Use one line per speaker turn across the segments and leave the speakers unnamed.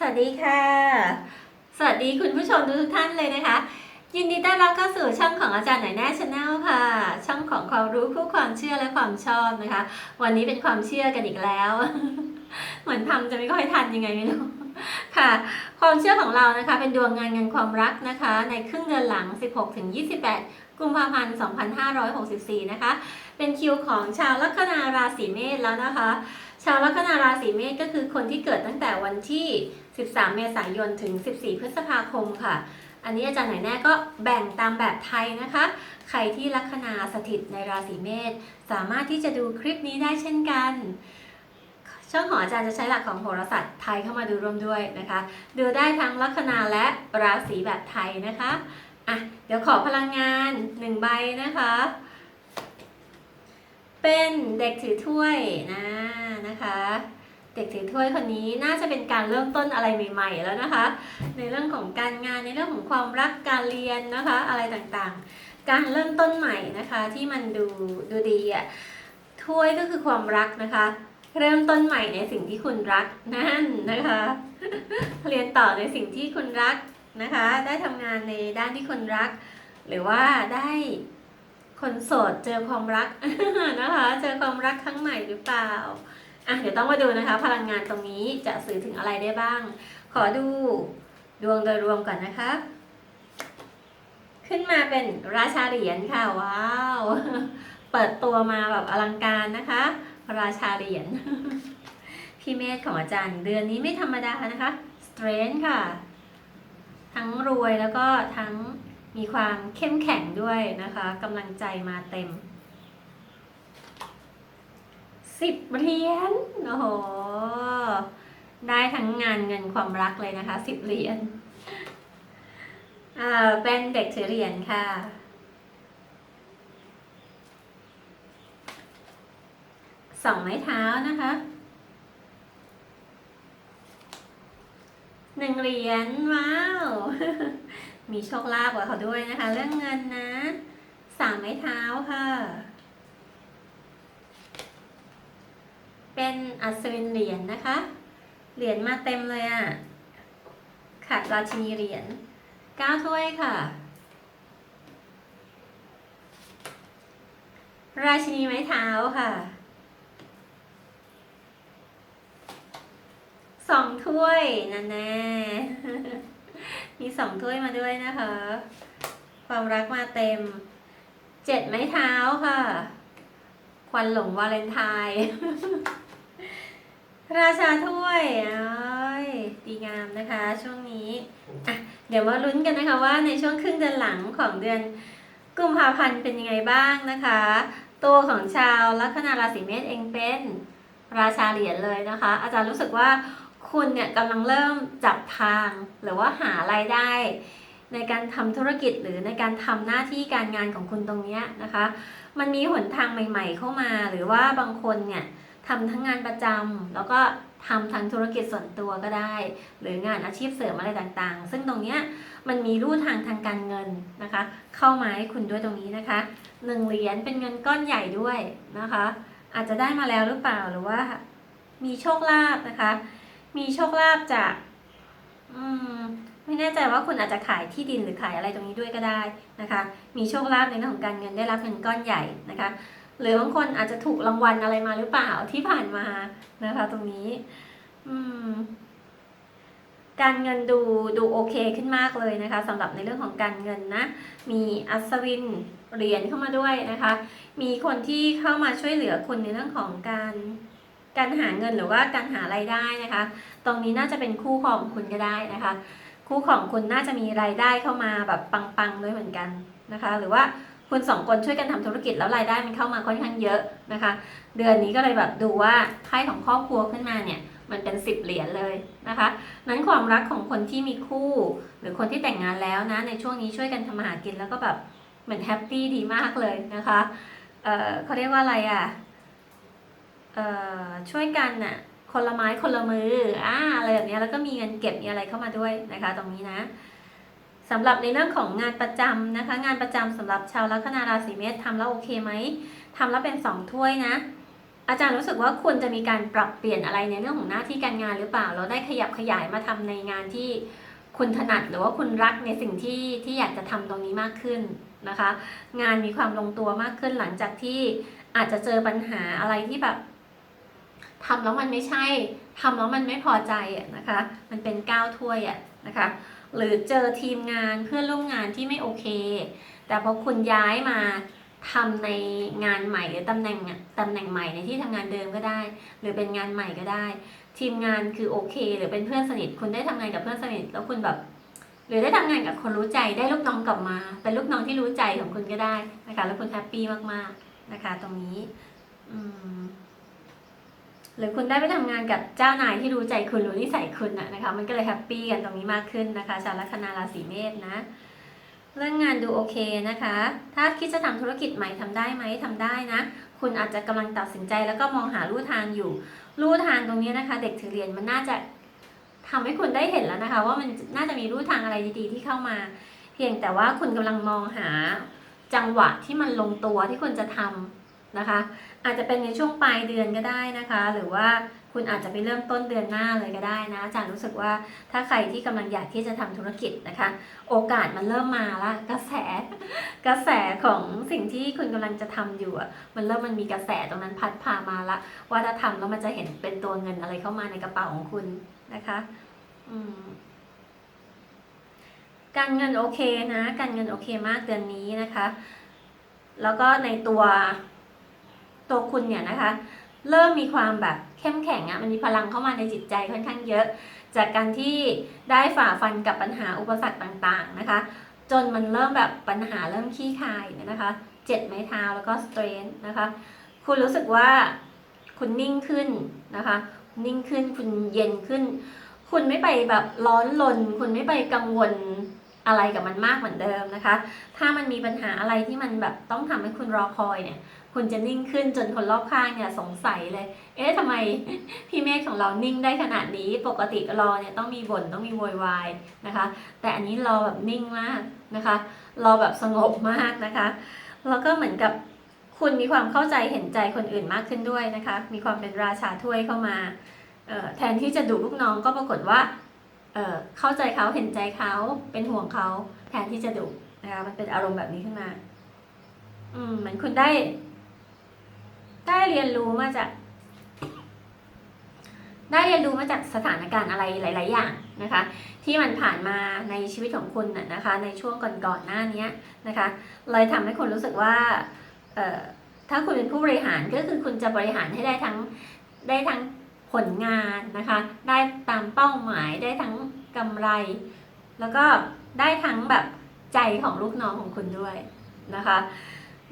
สวัสดีค่ะ สวัสดีคุณผู้ชมทุกท่านเลยนะคะ ยินดีต้อนรับเข้าสู่ช่องของอาจารย์หน่อยแน่ชาแนลค่ะ ช่องของความรู้คู่ความเชื่อและความชอบนะคะ วันนี้เป็นความเชื่อกันอีกแล้ว เหมือนทำจะไม่ค่อยทันยังไงไม่รู้ค่ะ ความเชื่อของเรานะคะ เป็นดวงงานเงินความรักนะคะ ในครึ่งเดือนหลัง 16ถึง28กุมภาพันธ์ 2564 นะคะ เป็นคิวของชาวลัคนาราศีเมษแล้วนะคะ ชาวลัคนาราศีเมษก็คือคนที่เกิดตั้งแต่วันที่ 13 เมษายนถึง 14 พฤษภาคมค่ะ อันนี้อาจารย์ไหนแน่ก็แบ่งตามแบบไทยนะคะ ใครที่ลัคนาสถิตในราศีเมษสามารถที่จะดูคลิปนี้ได้เช่นกัน ช่องของอาจารย์จะใช้หลักของโหราศาสตร์ไทยเข้ามาดูร่วมด้วยนะคะ ดูได้ทั้งลัคนาและราศีแบบไทยนะคะอะเดี๋ยวขอพลังงานหนึ่งใบนะคะ เป็นเด็กถือถ้วยนะนะคะ เด็กถือถ้วยคนนี้น่าจะเป็นการเริ่มต้นอะไรใหม่ ๆ แล้วนะคะ ในเรื่องของการงานในเรื่องของความรักการเรียนนะคะ อะไรต่างๆ การเริ่มต้นใหม่นะคะที่มันดูดูดีอะถ้วยก็คือความรักนะคะ เริ่มต้นใหม่ในสิ่งที่คุณรักนั่นนะคะ เรียนต่อในสิ่งที่คุณรักนะคะ ได้ทำงานในด้านที่คุณรัก หรือว่าได้คนโสดเจอความรักนะคะ เจอความรักครั้งใหม่หรือเปล่า อะเดี๋ยวต้องมาดูนะคะ พลังงานตรงนี้จะสื่อถึงอะไรได้บ้าง ขอดูดวงโดยรวมก่อนนะคะขึ้นมาเป็นราชาเหรียญค่ะ ว้าว เปิดตัวมาแบบอลังการนะคะ ราชาเหรียญพี่เมธของอาจารย์ เดือนนี้ไม่ธรรมดานะคะ strength ค่ะ ทั้งรวยแล้วก็ทั้งมีความเข้มแข็งด้วยนะคะกำลังใจมาเต็ม สิบเหรียญโอ้โห ได้ทั้งงานเงินความรักเลยนะคะสิบเหรียญอ่าเป็นเด็กถือเหรียญค่ะสองไม้เท้านะคะหนึ่งเหรียญว้าว มีโชคลาภกับเขาด้วยนะคะ เรื่องเงินนะสามไม้เท้าค่ะ เป็นอัศวินเหรียญนะคะ เหรียญมาเต็มเลยอะ่ะ ขาดราชินีเหรียญเก้าถ้วยค่ะ ราชินีไม้เท้าค่ะสองถ้วยนั่นแน่มีสองถ้วยมาด้วยนะคะ ความรักมาเต็มเจ็ดไม้เท้าค่ะ ควันหลงวาเลนไทน์ ราชาถ้วยอ้ยดีงามนะคะช่วงนี้อะเดี๋ยวมาลุ้นกันนะคะว่าในช่วงครึ่งเดือนหลังของเดือนกุมภาพันธ์เป็นยังไงบ้างนะคะ ตัวของชาวลัคนาราศีเมษเองเป็นราชาเหรียญเลยนะคะ อาจารย์รู้สึกว่าคุณเนี่ยกำลังเริ่มจับทางหรือว่าหารายได้ ในการทำธุรกิจหรือในการทำหน้าที่การงานของคุณตรงนี้นะคะ มันมีหนทางใหม่ ๆ เข้ามาหรือว่าบางคนเนี่ย ทำทั้งงานประจำแล้วก็ทำทั้งธุรกิจส่วนตัวก็ได้ หรืองานอาชีพเสริมอะไรต่างๆ ซึ่งตรงเนี้ยมันมีรูทางทางการเงินนะคะ เข้ามาให้คุณด้วยตรงนี้นะคะหนึ่งเหรียญเป็นเงินก้อนใหญ่ด้วยนะคะ อาจจะได้มาแล้วหรือเปล่าหรือว่า มีโชคลาภนะคะ มีโชคลาภจากอืมไม่แน่ใจว่าคุณอาจจะขายที่ดินหรือขายอะไรตรงนี้ด้วยก็ได้นะคะ มีโชคลาภในเรื่องของการเงินได้รับเงินก้อนใหญ่นะคะ หรือบางคนอาจจะถูกรางวัลอะไรมาหรือเปล่าที่ผ่านมานะคะ ตรงนี้ อืม การเงินดูดูโอเคขึ้นมากเลยนะคะสำหรับในเรื่องของการเงินนะ มีอัศวินเหรียญเข้ามาด้วยนะคะ มีคนที่เข้ามาช่วยเหลือคุณในเรื่องของการการหาเงินหรือว่าการหารายได้นะคะ ตรงนี้น่าจะเป็นคู่ของคุณก็ได้นะคะ คู่ของคุณน่าจะมีรายได้เข้ามาแบบปังๆด้วยเหมือนกันนะคะ หรือว่า คุณสองคนช่วยกันทำธุรกิจแล้วรายได้มันเข้ามาค่อนข้างเยอะนะคะ เดือนนี้ก็เลยแบบดูว่าไพ่ของครอบครัวขึ้นมาเนี่ยมันเป็นสิบเหรียญเลยนะคะนั้นความรักของคนที่มีคู่ หรือคนที่แต่งงานแล้วนะ ในช่วงนี้ช่วยกันทำมาหากินแล้วก็แบบเหมือนแฮปปี้ดีมากเลยนะคะเออเขาเรียกว่าอะไรอะเอ่อช่วยกันน่ะคนละไม้คนละมืออ่าอะไรแบบนี้แล้วก็มีเงินเก็บมีอะไรเข้ามาด้วยนะคะ ตรงนี้นะ สำหรับในเรื่องของงานประจำนะคะ งานประจำสำหรับชาวลัคนาราศีเมษทำแล้วโอเคไหมทำแล้วเป็นสองถ้วยนะ อาจารย์รู้สึกว่าควรจะมีการปรับเปลี่ยนอะไรในเรื่องของหน้าที่การงานหรือเปล่า เราได้ขยับขยายมาทำในงานที่คุณถนัดหรือว่าคุณรักในสิ่งที่ที่อยากจะทำตรงนี้มากขึ้นนะคะ งานมีความลงตัวมากขึ้นหลังจากที่อาจจะเจอปัญหาอะไรที่แบบทำแล้วมันไม่ใช่ทำแล้วมันไม่พอใจอะนะคะ มันเป็นก้าวถ้วยอะนะคะ หรือเจอทีมงานเพื่อนร่วมงานที่ไม่โอเค แต่พอคุณย้ายมาทำในงานใหม่หรือตำแหน่งตำแหน่งใหม่ในที่ทำงานเดิมก็ได้ หรือเป็นงานใหม่ก็ได้ ทีมงานคือโอเค หรือเป็นเพื่อนสนิท คุณได้ทำงานกับเพื่อนสนิท แล้วคุณแบบ หรือได้ทำงานกับคนรู้ใจได้ลูกน้องกลับมา เป็นลูกน้องที่รู้ใจของคุณก็ได้นะคะแล้วคุณแฮปปี้มากๆนะคะ ตรงนี้ อืม หรือคุณได้ไปทำงานกับเจ้านายที่รู้ใจคุณรู้นิสัยคุณนะนะคะมันก็เลยแฮปปี้กันตรงนี้มากขึ้นนะคะชาวลัคนาราศีเมษนะ เรื่องงานดูโอเคนะคะ ถ้าคิดจะทำธุรกิจใหม่ทำได้ไหมทำได้นะ คุณอาจจะกำลังตัดสินใจแล้วก็มองหาลู่ทางอยู่ลู่ทางตรงนี้นะคะ เด็กถือเหรียญมันน่าจะทำให้คุณได้เห็นแล้วนะคะ ว่ามันน่าจะมีลู่ทางอะไรดีๆที่เข้ามา เพียงแต่ว่าคุณกำลังมองหาจังหวะที่มันลงตัวที่คุณจะทำนะคะ อาจจะเป็นในช่วงปลายเดือนก็ได้นะคะ หรือว่าคุณอาจจะไปเริ่มต้นเดือนหน้าเลยก็ได้นะอาจารย์รู้สึกว่าถ้าใครที่กำลังอยากที่จะทำธุรกิจนะคะ โอกาสมันเริ่มมาละกระแส กระแสของสิ่งที่คุณกำลังจะทำอยู่มันเริ่มมันมีกระแสตรงนั้นพัดพามาละว่าถ้าทำแล้วมันจะเห็นเป็นตัวเงินอะไรเข้ามาในกระเป๋าของคุณนะคะอืมการเงินโอเคนะ การเงินโอเคมากเดือนนี้นะคะ แล้วก็ในตัว ตัวคุณเนี่ยนะคะ เริ่มมีความแบบเข้มแข็งอะ่ะมันมีพลังเข้ามาในจิตใจค่อนข้างเยอะ จากการที่ได้ฝ่าฟันกับปัญหาอุปสรรคต่างๆนะคะ จนมันเริ่มแบบปัญหาเริ่มขี้คายเนี่ยนะคะเจ็ดไม้เท้าแล้วก็สเตรนนะคะ คุณรู้สึกว่าคุณนิ่งขึ้นนะคะ นิ่งขึ้นคุณเย็นขึ้น คุณไม่ไปแบบร้อนลน คุณไม่ไปกังวลอะไรกับมันมากเหมือนเดิมนะคะ ถ้ามันมีปัญหาอะไรที่มันแบบต้องทำให้คุณรอคอยเนี่ย คุณจะนิ่งขึ้นจนคนรอบข้างเนี่ยสงสัยเลย เอ๊ะทำไมพี่เมฆของเรานิ่งได้ขนาดนี้ ปกติรอเนี่ยต้องมีบ่นต้องมีโวยวายนะคะ แต่อันนี้รอแบบนิ่งมากนะคะ รอแบบสงบมากนะคะ แล้วก็เหมือนกับคุณมีความเข้าใจเห็นใจคนอื่นมากขึ้นด้วยนะคะ มีความเป็นราชาถ้วยเข้ามาแทนที่จะดุลูกน้องก็ปรากฏว่าเเข้าใจเขาเห็นใจเขาเป็นห่วงเขาแทนที่จะดุนะคะมันเป็นอารมณ์แบบนี้ขึ้นมา อืมเหมือนคุณได้ ได้เรียนรู้มาจาก ได้เรียนรู้มาจากสถานการณ์อะไรหลาย ๆ อย่างนะคะ ที่มันผ่านมาในชีวิตของคุณน่ะนะคะ ในช่วงก่อนๆหน้านี้นะคะเลยทำให้คุณรู้สึกว่าถ้าคุณเป็นผู้บริหารก็คือคุณจะบริหารให้ได้ทั้งได้ทั้งผลงานนะคะ ได้ตามเป้าหมายได้ทั้งกำไร แล้วก็ได้ทั้งแบบใจของลูกน้องของคุณด้วยนะคะ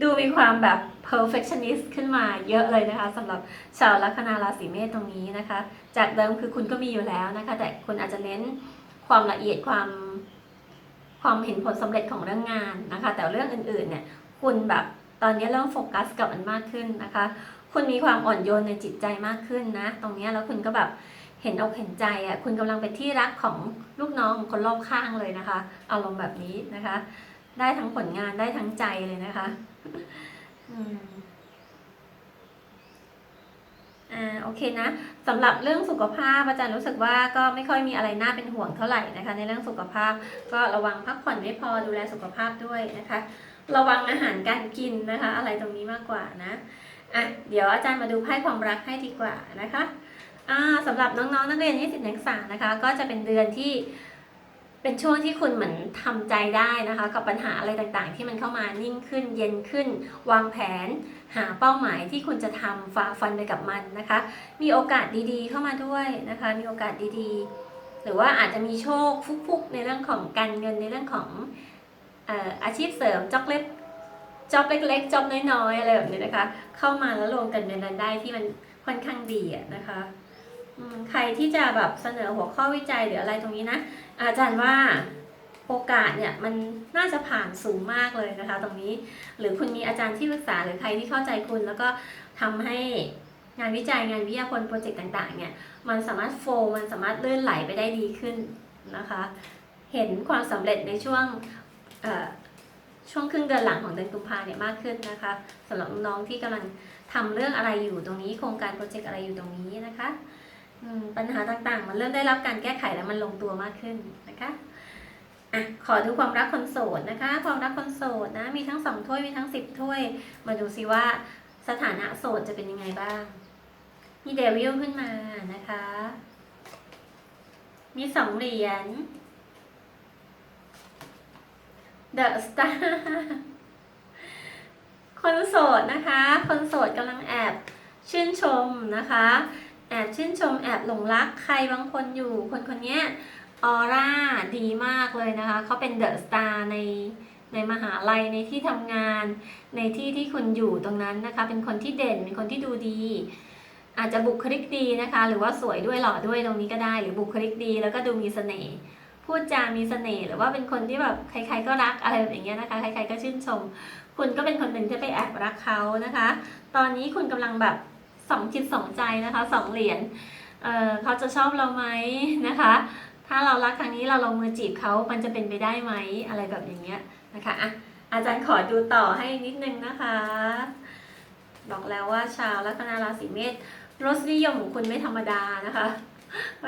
ดูมีความแบบ perfectionist ขึ้นมาเยอะเลยนะคะสำหรับชาวลัคนาราศีเมษตรงนี้นะคะ จากเดิมคือคุณก็มีอยู่แล้วนะคะ แต่คุณอาจจะเน้นความละเอียดความความเห็นผลสำเร็จของเรื่องงานนะคะ แต่เรื่องอื่นๆเนี่ยคุณแบบตอนนี้เริ่มโฟกัสกับมันมากขึ้นนะคะ คุณมีความอ่อนโยนในจิตใจมากขึ้นนะ ตรงนี้แล้วคุณก็แบบเห็นอกเห็นใจอะคุณกำลังเป็นที่รักของลูกน้องคนรอบข้างเลยนะคะอารมณ์แบบนี้นะคะ ได้ทั้งผลงานได้ทั้งใจเลยนะคะ อ่าโอเคนะสำหรับเรื่องสุขภาพอาจารย์รู้สึกว่าก็ไม่ค่อยมีอะไรน่าเป็นห่วงเท่าไหร่นะคะ ในเรื่องสุขภาพก็ระวังพักผ่อนไม่พอดูแลสุขภาพด้วยนะคะ ระวังอาหารการกินนะคะ อะไรตรงนี้มากกว่านะอะเดี๋ยวอาจารย์มาดูไพ่ความรักให้ดีกว่านะคะอ่าสำหรับน้องๆนักเรียนนิสิตนักศึกษานะคะ ก็จะเป็นเดือนที่ เป็นช่วงที่คุณเหมือนทำใจได้นะคะ กับปัญหาอะไรต่างๆ ที่มันเข้ามานิ่งขึ้น เย็นขึ้น วางแผน หาเป้าหมายที่คุณจะทำฝ่าฟันไปกับมันนะคะ มีโอกาสดีๆ เข้ามาด้วยนะคะ มีโอกาสดีๆ หรือว่าอาจจะมีโชคฟุกๆ ในเรื่องของการเงินในเรื่องของออาชีพเสริมจ็อบเล็กจ็อบเล็กๆจ็อบน้อยๆอะไรแบบนี้นะคะ เข้ามาแล้วรวมกันเป็นรายได้ที่มันค่อนข้างดีนะคะ ใครที่จะแบบเสนอหัวข้อวิจัยหรืออะไรตรงนี้นะ อาจารย์ว่าโอกาสเนี่ยมันน่าจะผ่านสูงมากเลยนะคะ ตรงนี้ หรือคุณมีอาจารย์ที่ปรึกษาหรือใครที่เข้าใจคุณ แล้วก็ทำให้งานวิจัยงานวิทยาพลโปรเจกต์ต่าง ๆ เนี่ย มันสามารถโฟมันสามารถเลื่อนไหลไปได้ดีขึ้นนะคะ เห็นความสำเร็จในช่วงช่วงครึ่งเดือนหลังของเดือนกุมภาเนี่ยมากขึ้นนะคะสำหรับน้องที่กำลังทำเรื่องอะไรอยู่ตรงนี้ โครงการโปรเจกต์อะไรอยู่ตรงนี้นะคะ ปัญหาต่างๆ มันเริ่มได้รับการแก้ไขแล้วมันลงตัวมากขึ้นนะคะอะขอดูความรักคนโสดนะคะ ความรักคนโสดนะ มีทั้งสองถ้วยมีทั้งสิบถ้วย มาดูซิว่าสถานะโสดจะเป็นยังไงบ้าง มีเดวิลขึ้นมานะคะ มีสองเหรียญ The Star คนโสดนะคะ คนโสดกำลังแอบชื่นชมนะคะ อบชื่นชมแอบหลงรักใครบางคนอยู่ คนคนนี้ออร่าดีมากเลยนะคะเขาเป็นเดอะสตาร์ในในมหาลัยในที่ทำงานในที่ที่คุณอยู่ตรงนั้นนะคะ เป็นคนที่เด่นเป็นคนที่ดูดี อาจจะบุคลิกดีนะคะ หรือว่าสวยด้วยหล่อด้วยตรงนี้ก็ได้ หรือบุคลิกดี แล้วก็ดูมีเสน่ห์พูดจามีเสน่ห์หรือว่าเป็นคนที่แบบใคร ๆ ก็รักอะไรแบบอย่างเงี้ยนะคะใครๆก็ชื่นชม คุณก็เป็นคนหนึ่งที่ไปแอบรักเขานะคะ ตอนนี้คุณกำลังแบบ สองจิตสองใจนะคะสองเหรียญเเขาจะชอบเราไหมนะคะ ถ้าเรารักครั้งนี้เราลงมือจีบเขามันจะเป็นไปได้ไหมอะไรแบบอย่างเงี้ยนะคะอะอาจารย์ขอดูต่อให้นิดนึงนะคะ บอกแล้วว่าชาวลัคนาราศีเมษรสนิยมของคุณไม่ธรรมดานะคะ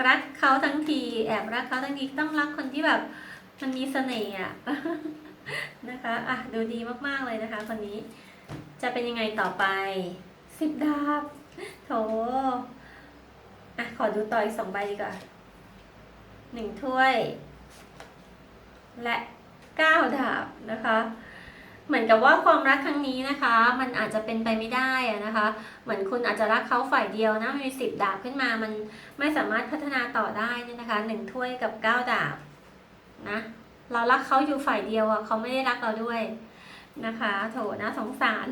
รักเขาทั้งทีแอบรักเขาทั้งทีต้องรักคนที่แบบมันมีเสน่ห์อะนะคะอะดูดีมากๆเลยนะคะคนนี้จะเป็นยังไงต่อไปสิบดาบ โถอะขอดูต่ออีกสองใบดีกว่าหนึ่งถ้วย และเก้าดาบนะคะ เหมือนกับว่าความรักครั้งนี้นะคะ มันอาจจะเป็นไปไม่ได้อะนะคะ เหมือนคุณอาจจะรักเขาฝ่ายเดียวนะมีสิบดาบขึ้นมามันไม่สามารถพัฒนาต่อได้นี่นะคะหนึ่งถ้วยกับเก้าดาบนะเรารักเขาอยู่ฝ่ายเดียวอะเขาไม่ได้รักเราด้วยนะคะ โถนะสงสาร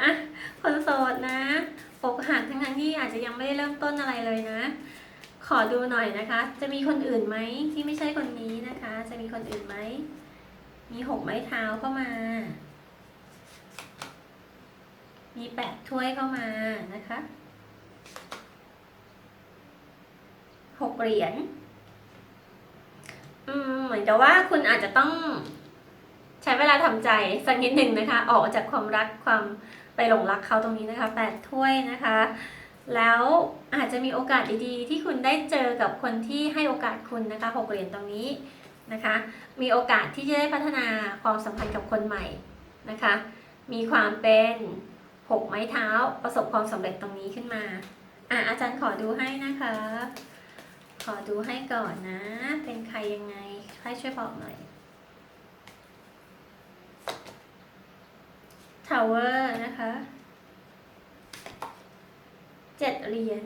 อะ คนโสดนะอกหักทั้งทั้งที่อาจจะยังไม่ได้เริ่มต้นอะไรเลยนะ ขอดูหน่อยนะคะ จะมีคนอื่นไหมที่ไม่ใช่คนนี้นะคะ จะมีคนอื่นไหม มีหกไม้เท้าเข้ามา มีแปดถ้วยเข้ามานะคะหกเหรียญ อืม เหมือนกับว่าคุณอาจจะต้อง ใช้เวลาทำใจสักนิดหนึ่งนะคะ ออกจากความรักความ ไปหลงรักเขาตรงนี้นะคะแปดถ้วยนะคะ แล้วอาจจะมีโอกาสดีๆ ที่คุณได้เจอกับคนที่ให้โอกาสคุณนะคะหกเหรียญตรงนี้นะคะ มีโอกาสที่จะได้พัฒนาความสัมพันธ์กับคนใหม่นะคะ มีความเป็นหกไม้เท้าประสบความสำเร็จตรงนี้ขึ้นมาอะอาจารย์ขอดูให้นะคะ ขอดูให้ก่อนนะ เป็นใครยังไงให้ช่วยบอกหน่อย Tower นะคะเจ็ดเหรียญ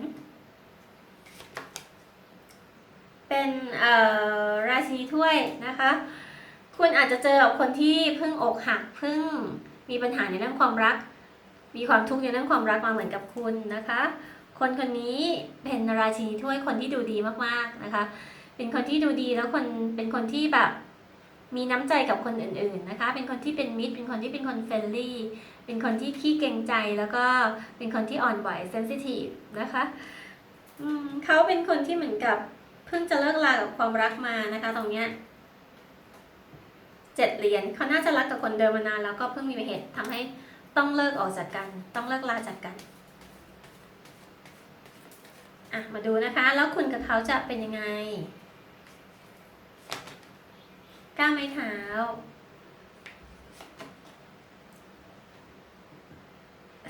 เป็นเอ่อราศีถ้วยนะคะ คุณอาจจะเจอกับคนที่เพิ่งอกหักเพิ่งมีปัญหาในเรื่องความรัก มีความทุกข์ในเรื่องความรักมาเหมือนกับคุณนะคะ คนคนนี้เป็นราชินีถ้วยคนที่ดูดีมากๆนะคะ เป็นคนที่ดูดีแล้วคนเป็นคนที่แบบ มีน้ำใจกับคนอื่นๆนะคะ เป็นคนที่เป็นมิตร เป็นคนที่เป็นคนเฟรนลี่ เป็นคนที่ขี้เกรงใจแล้วก็เป็นคนที่อ่อนไหวเซนซิทีฟนะคะเขาเป็นคนที่เหมือนกับเพิ่งจะเลิกลากับความรักมานะคะ ตรงเนี้ยเจ็ดเหรียญเขาน่าจะรักกับคนเดิมมานานแล้วก็เพิ่งมีเหตุทำให้ต้องเลิกออกจากกัน ต้องเลิกลาจากกันอะมาดูนะคะ แล้วคุณกับเขาจะเป็นยังไง ก้าวไม้เท้า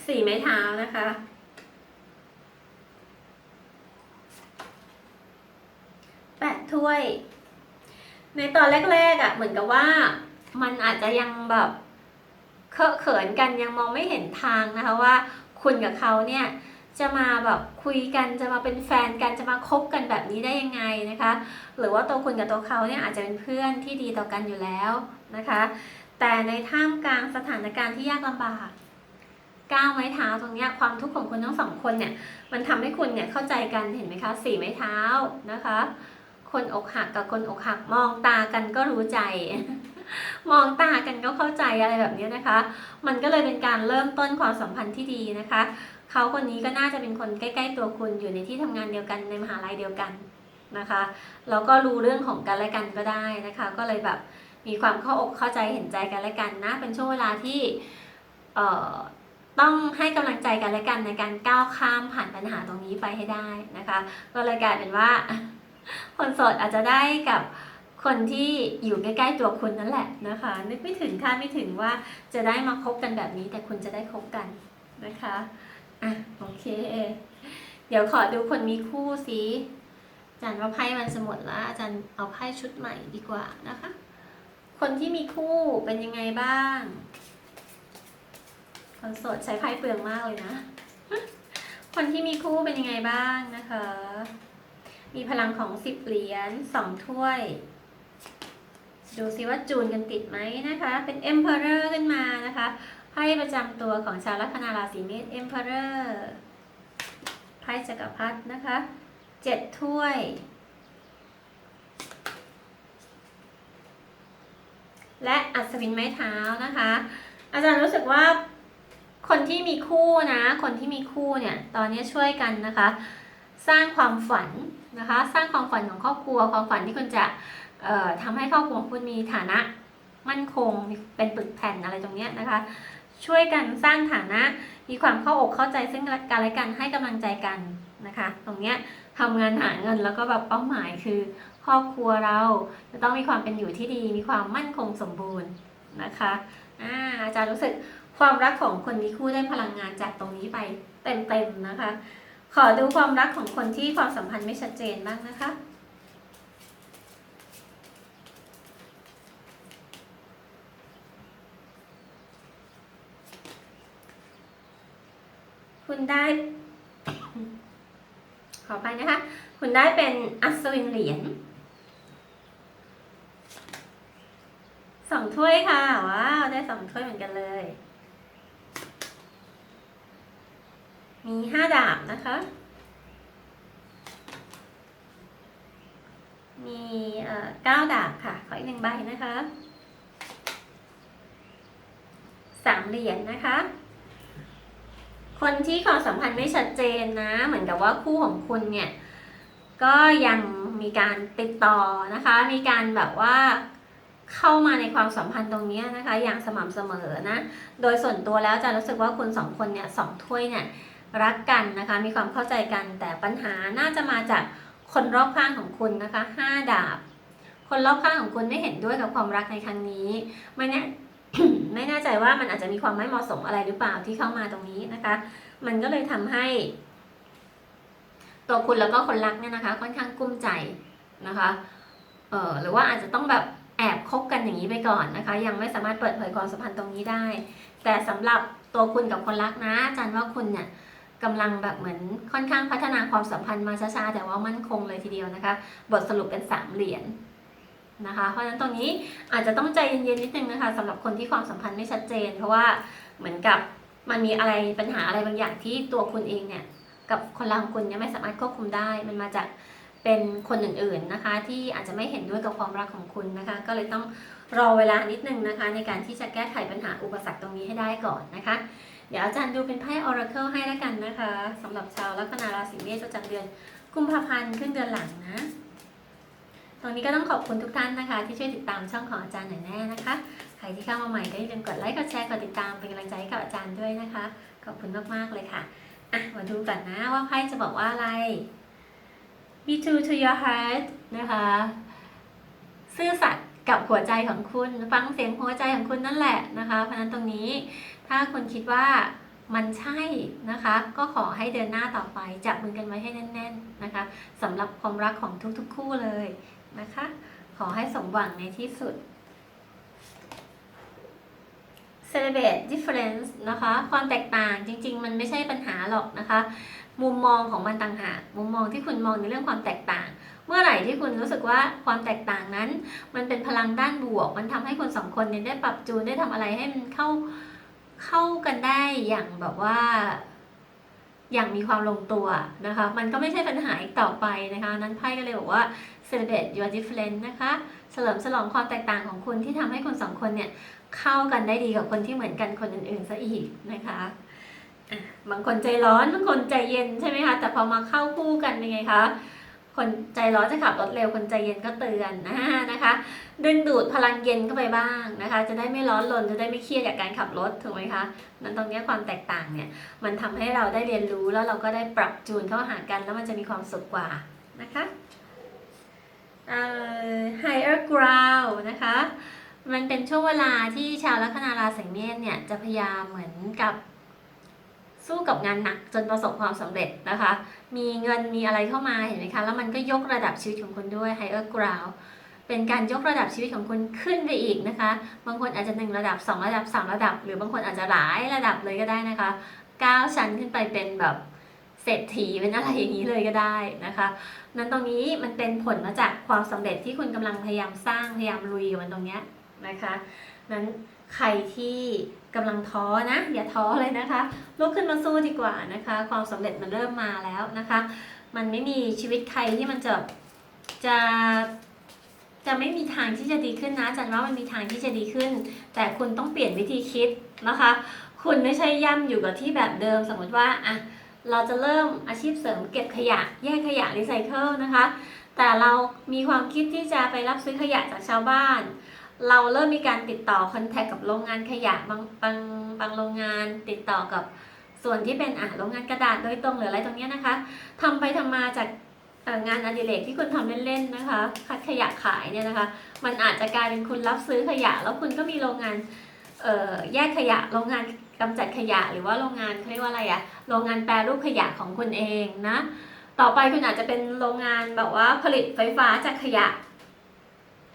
สี่ไม้เท้านะคะ แปดถ้วย ในตอนแรกๆอะ่ะ เหมือนกับว่ามันอาจจะยังแบบเคอะเขินกันยังมองไม่เห็นทางนะคะว่าคุณกับเขาเนี่ย จะมาแบบคุยกันจะมาเป็นแฟนกันจะมาคบกันแบบนี้ได้ยังไงนะคะ หรือว่าตัวคุณกับตัวเขาเนี่ยอาจจะเป็นเพื่อนที่ดีต่อกันอยู่แล้วนะคะ แต่ในท่ามกลางสถานการณ์ที่ยากลำบากก้าวไม้เท้าตรงเนี้ยความทุกข์ของคุณทั้งสองคนเนี่ยมันทำให้คุณเนี่ยเข้าใจกันเห็นไหมคะสี่ไม้เท้านะคะ คนอกหักกับคนอกหักมองตากันก็รู้ใจ มองตากันก็เข้าใจอะไรแบบนี้นะคะ มันก็เลยเป็นการเริ่มต้นความสัมพันธ์ที่ดีนะคะ เขาคนนี้ก็น่าจะเป็นคนใกล้ ๆ ตัวคุณอยู่ในที่ทำงานเดียวกันในมหาลัยเดียวกันนะคะแล้วก็รู้เรื่องของกันและกันก็ได้นะคะ ก็เลยแบบมีความเข้าอกเข้าใจเห็นใจกันและกันนะ เป็นช่วงเวลาที่เอ่อต้องให้กำลังใจกันและกันในการก้าวข้ามผ่านปัญหาตรงนี้ไปให้ได้นะคะ ก็เลยกลายเป็นว่า คนโสดอาจจะได้กับคนที่อยู่ใกล้ๆตัวคุณนั่นแหละนะคะ นึกไม่ถึงคาดไม่ถึงว่าจะได้มาคบกันแบบนี้ แต่คุณจะได้คบกันนะคะ อะโอเค เดี๋ยวขอดูคนมีคู่สิอาจารย์ว่าไพ่มันสมดแล้วอาจารย์เอาไพ่ชุดใหม่ดีกว่านะคะ คนที่มีคู่เป็นยังไงบ้าง คนโสดใช้ไพ่เปลืองมากเลยนะ คนที่มีคู่เป็นยังไงบ้างนะคะ มีพลังของสิบเหรียญสองถ้วยดูซิว่าจูนกันติดไหมนะคะ เป็น Emperor ขึ้นมานะคะ ไพ่ประจำตัวของชาวลัคนาราศีเมษ Emperor ไพ่จักรพรรดินะคะเจ็ดถ้วย และอัศวินไม้เท้านะคะ อาจารย์รู้สึกว่าคนที่มีคู่นะ คนที่มีคู่เนี่ย ตอนนี้ช่วยกันนะคะ สร้างความฝันนะคะ สร้างความฝันของครอบครัว ความฝันที่คุณจะเอ่อทำให้ครอบครัวคุณมีฐานะมั่นคง เป็นปึกแผ่นอะไรตรงเนี้ยนะคะ ช่วยกันสร้างฐานะ มีความเข้าอกเข้าใจซึ่งกันและกันให้กำลังใจกันนะคะ ตรงเนี้ยทำงานหาเงินแล้วก็แบบเป้าหมายคือ ครอบครัวเราจะต้องมีความเป็นอยู่ที่ดี มีความมั่นคงสมบูรณ์นะคะอาอาจารย์รู้สึกความรักของคนมีคู่ได้พลังงานจากตรงนี้ไปเต็มๆนะคะ ขอดูความรักของคนที่ความสัมพันธ์ไม่ชัดเจนบ้างนะคะ คุณได้ ขอไปนะคะ คุณได้เป็นอัศวินเหรียญสองถ้วยค่ะ ว้าว ได้สองถ้วยเหมือนกันเลย มีห้าดาบนะคะ มีเอ่อเก้าดาบค่ะ ขออีกหนึ่งใบนะคะสามเหรียญนะคะ คนที่ความสัมพันธ์ไม่ชัดเจนนะ เหมือนกับว่าคู่ของคุณเนี่ย ก็ยังมีการติดต่อนะคะ มีการแบบว่าเข้ามาในความสัมพันธ์ตรงนี้นะคะ อย่างสม่ำเสมอนะ โดยส่วนตัวแล้วจะรู้สึกว่าคุณสองคนเนี่ยสองถ้วยเนี่ยรักกันนะคะ มีความเข้าใจกันแต่ปัญหาน่าจะมาจากคนรอบข้างของคุณนะคะห้าดาบ คนรอบข้างของคุณไม่เห็นด้วยกับความรักในครั้งนี้ไม่แน่ ไม่แน่ใจว่ามันอาจจะมีความไม่เหมาะสมอะไรหรือเปล่าที่เข้ามาตรงนี้นะคะ มันก็เลยทำให้ตัวคุณแล้วก็คนรักเนี่ยนะคะ ค่อนข้างกุ้มใจนะคะเออหรือว่าอาจจะต้องแบบแอบคบกันอย่างนี้ไปก่อนนะคะ ยังไม่สามารถเปิดเผยความสัมพันธ์ตรงนี้ได้ แต่สำหรับตัวคุณกับคนรักนะอาจารย์ว่าคุณเนี่ยกำลังแบบเหมือนค่อนข้างพัฒนาความสัมพันธ์มาช้าๆแต่ว่ามั่นคงเลยทีเดียวนะคะ บทสรุปเป็นสามเหรียญ นะคะ เพราะฉะนั้นตรงนี้อาจจะต้องใจเย็นๆนิดนึงนะคะสำหรับคนที่ความสัมพันธ์ไม่ชัดเจน เพราะว่าเหมือนกับมันมีอะไรปัญหาอะไรบางอย่างที่ตัวคุณเองเนี่ยกับคนรักของคุณเนี่ยไม่สามารถควบคุมได้ มันมาจากเป็นคนอื่นๆนะคะ ที่อาจจะไม่เห็นด้วยกับความรักของคุณนะคะ ก็เลยต้องรอเวลานิดนึงนะคะ ในการที่จะแก้ไขปัญหาอุปสรรคตรงนี้ให้ได้ก่อนนะคะ เดี๋ยวอาจารย์ดูเป็นไพ่ Oracle ให้แล้วกันนะคะสำหรับชาวลัคนาราศีเมษประจำเดือนกุมภาพันธ์ขึ้นเดือนหลังนะ ตรงนี้ก็ต้องขอบคุณทุกท่านนะคะ ที่ช่วยติดตามช่องของอาจารย์หน่อยแน่นะคะ ใครที่เข้ามาใหม่ก็อย่าลืมกดไลค์ กดแชร์ กดติดตามเป็นกำลังใจให้กับอาจารย์ด้วยนะคะ ขอบคุณมากๆเลยค่ะอะ มาดูกันนะว่าไพ่จะบอกว่าอะไร be true to your heart นะคะ ซื่อสัตย์กับหัวใจของคุณ ฟังเสียงหัวใจของคุณนั่นแหละนะคะ เพราะฉะนั้นตรงนี้ถ้าคุณคิดว่ามันใช่นะคะ ก็ขอให้เดินหน้าต่อไปจับมือกันไว้ให้แน่น ๆนะคะสำหรับความรักของทุกๆ คู่เลย นะคะ ขอให้สมหวังในที่สุด celebrate difference นะคะ ความแตกต่างจริง ๆ มันไม่ใช่ปัญหาหรอกนะคะ มุมมองของมันต่างหากมุมมองที่คุณมองในเรื่องความแตกต่าง เมื่อไหร่ที่คุณรู้สึกว่าความแตกต่างนั้น มันเป็นพลังด้านบวก มันทำให้คนสองคนเนี่ยได้ปรับจูนได้ทำอะไรให้มันเข้าเข้ากันได้อย่างแบบว่า อย่างมีความลงตัวนะคะ มันก็ไม่ใช่ปัญหาอีกต่อไปนะคะ นั้นไพ่ก็เลยบอกว่า celebrate your difference นะคะเฉลิมฉลองความแตกต่างของคุณที่ทำให้คนสองคนเนี่ยเข้ากันได้ดีกับคนที่เหมือนกันคนอื่นๆซะอีกนะคะบางคนใจร้อนบางคนใจเย็นใช่ไหมคะแต่พอมาเข้าคู่กันเป็นไงคะคนใจร้อนจะขับรถเร็วคนใจเย็นก็เตือนนะคะ ดึงดูดพลังเย็นเข้าไปบ้างนะคะ จะได้ไม่ร้อนรนจะได้ไม่เครียดกับการขับรถถูกไหมคะนั้นตรงนี้ความแตกต่างเนี่ยมันทำให้เราได้เรียนรู้แล้วเราก็ได้ปรับจูนเข้าหากันแล้วมันจะมีความสุขกว่านะคะ higher ground นะคะ มันเป็นช่วงเวลาที่ชาวลัคนาราศีเมษเนี่ยจะพยายามเหมือนกับสู้กับงานหนักจนประสบความสำเร็จนะคะ มีเงินมีอะไรเข้ามาเห็นไหมคะ แล้วมันก็ยกระดับชีวิตของคุณด้วย higher ground เป็นการยกระดับชีวิตของคุณขึ้นไปอีกนะคะ บางคนอาจจะหนึ่งระดับสองระดับสามระดับ หรือบางคนอาจจะหลายระดับเลยก็ได้นะคะก้าวชั้นขึ้นไปเป็นแบบ เศรษฐีเป็นอะไรอย่างนี้เลยก็ได้นะคะนั้นตรงนี้มันเป็นผลมาจากความสำเร็จที่คุณกำลังพยายามสร้างพยายามลุยกับมันตรงเนี้ยนะคะ นั้นใครที่กำลังท้อนะอย่าท้อเลยนะคะลุกขึ้นมาสู้ดีกว่านะคะ ความสำเร็จมันเริ่มมาแล้วนะคะ มันไม่มีชีวิตใครที่มันจะจะจะไม่มีทางที่จะดีขึ้นนะจันว่ามันมีทางที่จะดีขึ้น แต่คุณต้องเปลี่ยนวิธีคิดนะคะ คุณไม่ใช่ย่ำอยู่กับที่แบบเดิมสมมติว่าอะ เราจะเริ่มอาชีพเสริมเก็บขยะแยกขยะรีไซเคิลนะคะ แต่เรามีความคิดที่จะไปรับซื้อขยะจากชาวบ้าน เราเริ่มมีการติดต่อคอนแทคกับโรงงานขยะบางบางบางโรงงานติดต่อกับส่วนที่เป็นอะโรงงานกระดาษโดยตรงหรืออะไรตรงเนี้ยนะคะทำไปทำมาจากงานอดิเรกที่คุณทำเล่นๆนะคะ คัดขยะขายเนี่ยนะคะ มันอาจจะกลายเป็นคุณรับซื้อขยะ แล้วคุณก็มีโรงงานเอ่อแยกขยะโรงงาน กำจัดขยะหรือว่าโรงงานเขาเรียกว่าอะไรอะโรงงานแปรรูปขยะของคุณเองนะ ต่อไปคุณอาจจะเป็นโรงงานแบบว่าผลิตไฟฟ้าจากขยะ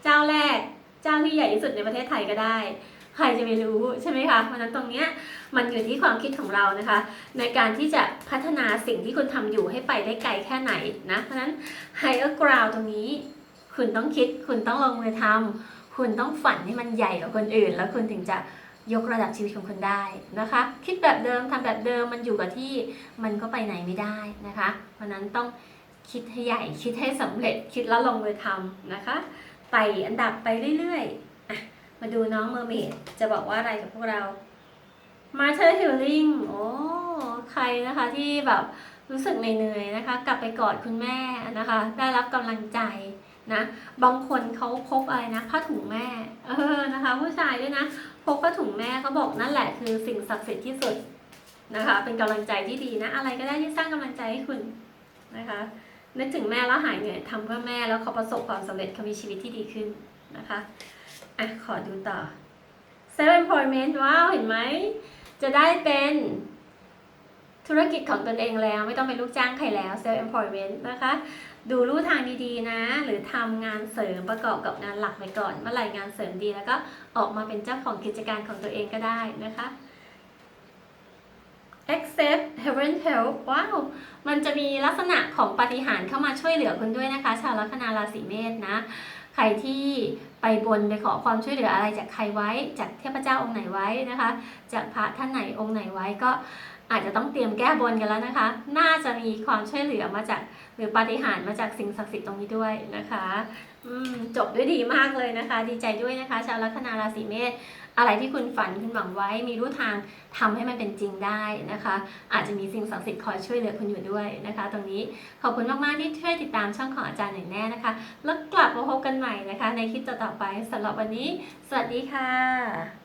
เจ้าแรกเจ้าที่ใหญ่ที่สุดในประเทศไทยก็ได้ ใครจะไม่รู้ใช่ไหมคะเพราะนั้นตรงเนี้ยมันอยู่ที่ความคิดของเรานะคะ ในการที่จะพัฒนาสิ่งที่คุณทำอยู่ให้ไปได้ไกลแค่ไหนนะเพราะฉะนั้น higher ground ตรงนี้ คุณต้องคิดคุณต้องลงมือทำคุณต้องฝันให้มันใหญ่กว่าคนอื่น แล้วคุณถึงจะ ยกระดับชีวิตของคุณได้นะคะ คิดแบบเดิมทำแบบเดิมมันอยู่กับที่มันก็ไปไหนไม่ได้นะคะ เพราะนั้นต้องคิดให้ใหญ่คิดให้สำเร็จคิดแล้วลงมือทำนะคะไต่อันดับไปเรื่อยๆมาดูน้องเมอร์เมดจะบอกว่าอะไรกับพวกเรามาเธอ Healing โอ้ใครนะคะที่แบบรู้สึกเหนื่อยๆนะคะ กลับไปกอดคุณแม่นะคะ ได้รับกำลังใจนะ บางคนเขาพกอะไรนะผ้าถุงแม่ เออนะคะ ผู้ชายด้วยนะ พกผ้าถุงแม่เขาบอกนั่นแหละคือสิ่งศักดิ์สิทธิ์ที่สุดนะคะ เป็นกำลังใจที่ดีนะ อะไรก็ได้ที่สร้างกำลังใจให้คุณนะคะ นึกถึงแม่แล้วหายเหนื่อยทำเพื่อแม่แล้วเขาประสบความสำเร็จเขามีชีวิตที่ดีขึ้นนะคะอะขอดูต่อ self employment ว้าวเห็นไหมจะได้เป็นธุรกิจของตนเองแล้ว ไม่ต้องเป็นลูกจ้างใครแล้ว self employment นะคะ ดูรูทางดีๆนะ หรือทำงานเสริมประกอบกับงานหลักไปก่อน เมื่อไหร่งานเสริมดีแล้วก็ออกมาเป็นเจ้าของกิจการของตัวเองก็ได้นะคะ accept heaven help ว้าว มันจะมีลักษณะของปาฏิหาริ์เข้ามาช่วยเหลือคุณด้วยนะคะ ชาวลัคนาราศีเมษนะ ใครที่ไปบนไปขอความช่วยเหลืออะไรจากใครไว้ จากเทพเจ้าองค์ไหนไว้นะคะ จากพระท่านไหนองค์ไหนไว้ก็อาจจะต้องเตรียมแก้บนกันแล้วนะคะ น่าจะมีความช่วยเหลือมาจาก รือปาฏิหาริย์มาจากสิ่งศักดิ์สิทธิ์ตรงนี้ด้วยนะคะจบด้วยดีมากเลยนะคะ ดีใจด้วยนะคะ ชาวลัคนาราศีเมษอะไรที่คุณฝันคุณหวังไว้ มีรู้ทางทำให้มันเป็นจริงได้นะคะ อาจจะมีสิ่งศักดิ์สิทธิ์คอยช่วยเหลือคุณอยู่ด้วยนะคะ ตรงนี้ขอบคุณมากๆที่ช่วยติดตามช่องของอาจารย์หนึ่งแน่นะคะ แล้วกลับมาพบกันใหม่นะคะ ในคลิปต่อๆไปสำหรับวันนี้ สวัสดีค่ะ